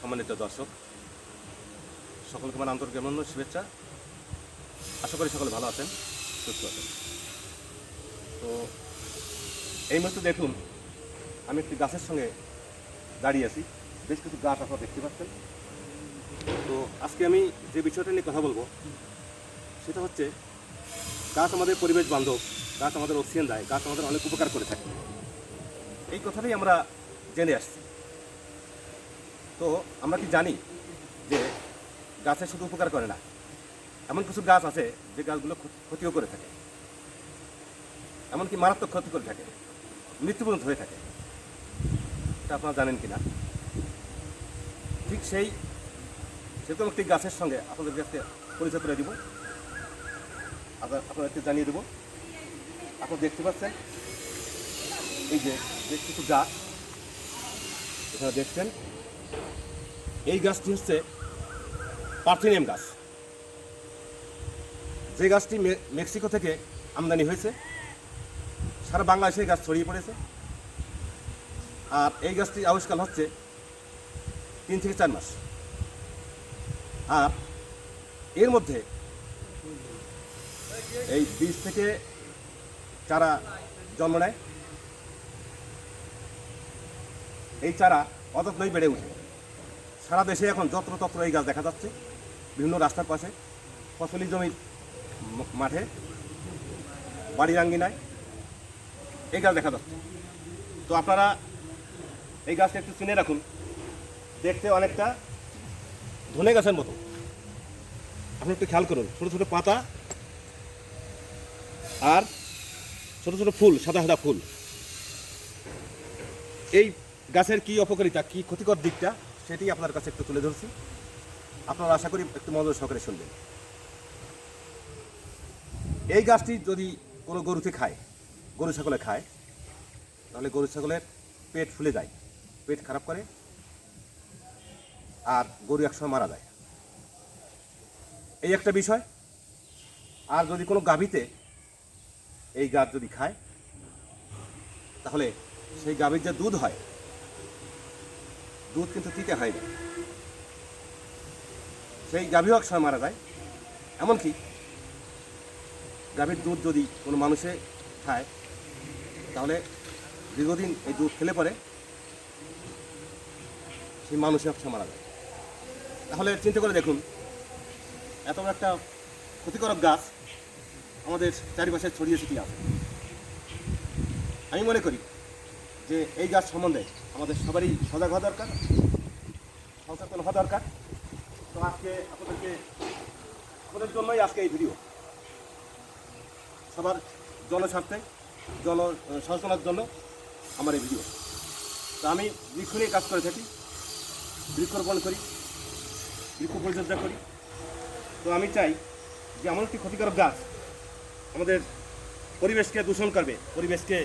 সম্মানিত দর্শক, সকলকে আমার অভিনন্দন, শুভেচ্ছা। আশা করি সকলে ভালো আছেন, সুস্থ আছেন। তো এই মুহূর্তে দেখুন, আমি একটি গাছের সঙ্গে দাঁড়িয়ে আছি। বেশ কিছু গাছ আপনারা দেখতে পাচ্ছেন। তো আজকে আমি যে বিষয়টা নিয়ে কথা বলব, সেটা হচ্ছে গাছ আমাদের পরিবেশ বান্ধব, গাছ আমাদের অক্সিজেন দেয়, গাছ আমাদের অনেক উপকার করে থাকে। এই কথাটাই আমরা জেনে আসছি। তো আমরা কি জানি যে গাছে শুধু উপকার করে না, এমন কিছু গাছ আছে যে গাছগুলো ক্ষতিও করে থাকে। এমনকি মারাত্মক ক্ষতি করে থাকে মৃত্যু পর্যন্ত হয়ে থাকে। এটা আপনারা জানেন কি না ঠিক সেই, সেরকম একটি গাছের সঙ্গে আপনাদের কাছে পরিচয় করে দিব। আপনাদেরকে জানিয়ে দেবো। আপনারা দেখতে পাচ্ছেন, এই যে কিছু গাছ। এখানে দেখছেন। এই গাছটি হচ্ছে পার্থেনিয়াম গাছ। যে গাছটি মেক্সিকো থেকে আমদানি হয়েছে, সারা বাংলাদেশে গাছ ছড়িয়ে পড়েছে। আর এই গাছটি আবিষ্কার হচ্ছে তিন থেকে চার মাস। আর এর মধ্যে এই বীজ থেকে চারা জন্ম নেয়। এই চারা অযত্নই বেড়ে ওঠে। সারা দেশে এখন যত্র তত্র এই গাছ দেখা যাচ্ছে, বিভিন্ন রাস্তার পাশে। ফসলি জমির মাঠে, বাড়ির আঙ্গিনায় এই গাছ দেখা যাচ্ছে। তো আপনারা এই গাছটা একটু চিনে রাখুন, দেখতে অনেকটা ধনে গাছের মতো। আপনি একটু খেয়াল করুন, ছোটো ছোটো পাতা আর ছোটো ছোটো ফুল, সাদা সাদা ফুল। এই গাছের কি অপকারিতা কি ক্ষতিকর দিকটা সেটি আপনার কাছে একটু তুলে ধরছি। আপনারা আশা করি একটু মনোযোগ সহকারে শুনবেন। এই গাছটি যদি কোনো গরুতে খায়, গরু ছাগলে খায়, তাহলে গরু ছাগলের পেট ফুলে যায়, পেট খারাপ করে, আর গরু একসময় মারা যায়। এই একটা বিষয়, আর যদি কোনো গাভীতে এই গাছ যদি খায়, তাহলে সেই গাভীর যে দুধ হয় দুধ কিন্তু তিতে হয় না। সেই গাভী এক সময় মারা যায়। এমনকি গাভীর দুধ যদি কোনো মানুষে খায়, তাহলে দীর্ঘদিন এই দুধ খেলে পরে সেই মানুষে এক সময় মারা যায়। তাহলে চিন্তা করে দেখুন, এত একটা ক্ষতিকারক গাছ আমাদের চারিপাশে ছড়িয়ে ছিটিয়ে আছে। আমি মনে করি যে এই গাছ সম্বন্ধে আমাদের সবারই সজাগ হওয়া দরকার, সচেতন হওয়া দরকার। তো আজকে আপনাদেরকে, আপনাদের জন্যই আজকে এই ভিডিও। সবার জনস্বার্থে জন সচেতনার জন্য আমার এই ভিডিও। তো আমি বৃক্ষ নিয়ে কাজ করে থাকি বৃক্ষরোপণ করি, বৃক্ষ পরিচর্যা করি। তো আমি চাই যে এমন একটি ক্ষতিকারক গাছ আমাদের পরিবেশকে দূষণ করবে, পরিবেশকে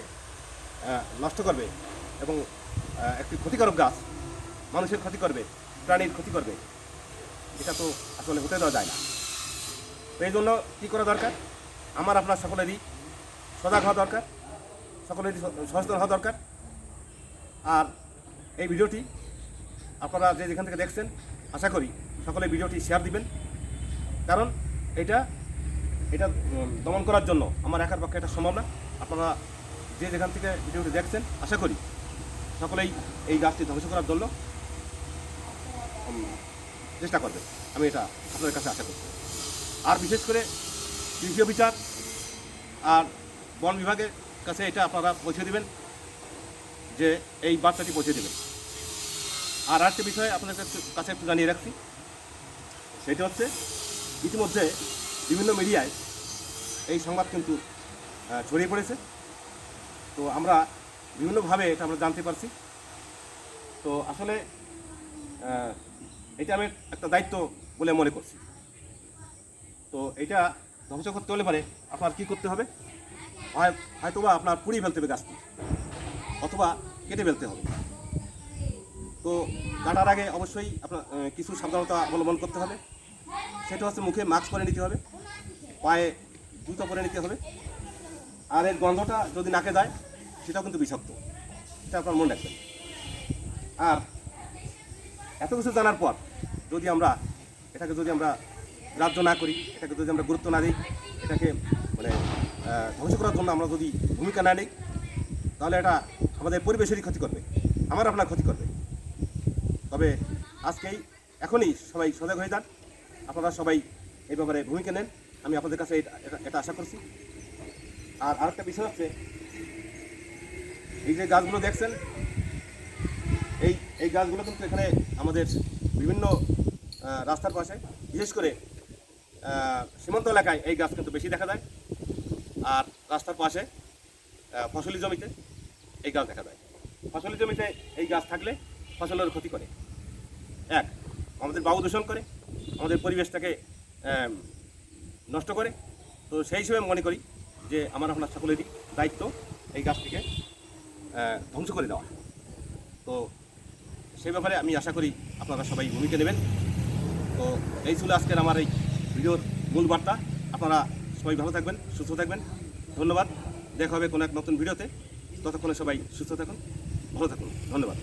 নষ্ট করবে এবং একটি ক্ষতিকারক গাছ মানুষের ক্ষতি করবে, প্রাণীর ক্ষতি করবে, এটা তো আসলে হতে দেওয়া যায় না। তো এই জন্য কী করা দরকার? আমার, আপনার সকলেরই সজাগ হওয়া দরকার, সকলেরই সচেতন হওয়া দরকার। আর এই ভিডিওটি আপনারা যে যেখান থেকে দেখছেন, আশা করি সকলে ভিডিওটি শেয়ার দিবেন। কারণ এটা এটা দমন করার জন্য আমার একার পক্ষে এটা সম্ভব না। আপনারা যে যেখান থেকে ভিডিওটি দেখছেন, আশা করি সকলেই এই গাছটি ধ্বংস করার জন্য চেষ্টা করবেন আমি এটা আপনাদের কাছে আশা করি আর বিশেষ করে কৃষি অফিসার আর বন বিভাগের কাছে এটা আপনারা পৌঁছে দেবেন, যে এই বার্তাটি পৌঁছে দেবেন। আর আরেকটি বিষয়ে আপনাদের কাছে একটু জানিয়ে রাখছি। সেটা হচ্ছে, ইতিমধ্যে বিভিন্ন মিডিয়ায় এই সংবাদ কিন্তু ছড়িয়ে পড়েছে। তো আমরা বিভিন্নভাবে এটা আমরা জানতে পারছি। তো আসলে এটা আমি একটা দায়িত্ব বলে মনে করছি। তো এটা ধ্বংস করতে হলে পারে আপনার কী করতে হবে? হয়, হয়তোবা আপনার পুড়িয়ে ফেলতে হবে গাছটি, অথবা কেটে ফেলতে হবে। তো কাটার আগে অবশ্যই আপনার কিছু সাবধানতা অবলম্বন করতে হবে। সেটা হচ্ছে মুখে মাস্ক পরে নিতে হবে। পায়ে জুতো পরে নিতে হবে। আর এর গন্ধটা যদি নাকে যায়, সেটাও কিন্তু বিষাক্ত। এটা আপনার মনে রাখবেন। আর এত কিছু জানার পর যদি আমরা এটাকে যদি আমরা গ্রাহ্য না করি, এটাকে যদি আমরা গুরুত্ব না দিই, এটাকে মানে ধ্বংস করার জন্য আমরা যদি ভূমিকা না নিই, তাহলে এটা আমাদের পরিবেশেরই ক্ষতি করবে। আমার আপনার ক্ষতি করবে। তবে আজকেই এখনই সবাই সজাগ হয়ে যান। আপনারা সবাই এই ব্যাপারে ভূমিকা নেন। আমি আপনাদের কাছে এটা আশা করছি। আর আরেকটা বিষয় হচ্ছে, এই যে গাছগুলো দেখছেন, এই এই গাছগুলো কিন্তু এখানে আমাদের বিভিন্ন রাস্তার পাশে, বিশেষ করে সীমান্ত এলাকায় এই গাছ কিন্তু বেশি দেখা যায়। আর রাস্তার পাশে ফসলি জমিতে এই গাছ দেখা যায়। ফসলি জমিতে এই গাছ থাকলে ফসলের ক্ষতি করে। এক, আমাদের বায়ু দূষণ করে, আমাদের পরিবেশটাকে নষ্ট করে। তো সেই হিসেবে মনে করি যে আমার আপনার সকলেরই দায়িত্ব এই গাছটিকে ধ্বংস করে দেওয়া। তো সেই ব্যাপারে আমি আশা করি আপনারা সবাই ভূমিকা নেবেন। তো এই ছিল আজকের আমার এই ভিডিওর মূল বার্তা। আপনারা সবাই ভালো থাকবেন, সুস্থ থাকবেন। ধন্যবাদ। দেখা হবে কোনো এক নতুন ভিডিওতে। ততক্ষণে সবাই সুস্থ থাকুন, ভালো থাকুন। ধন্যবাদ।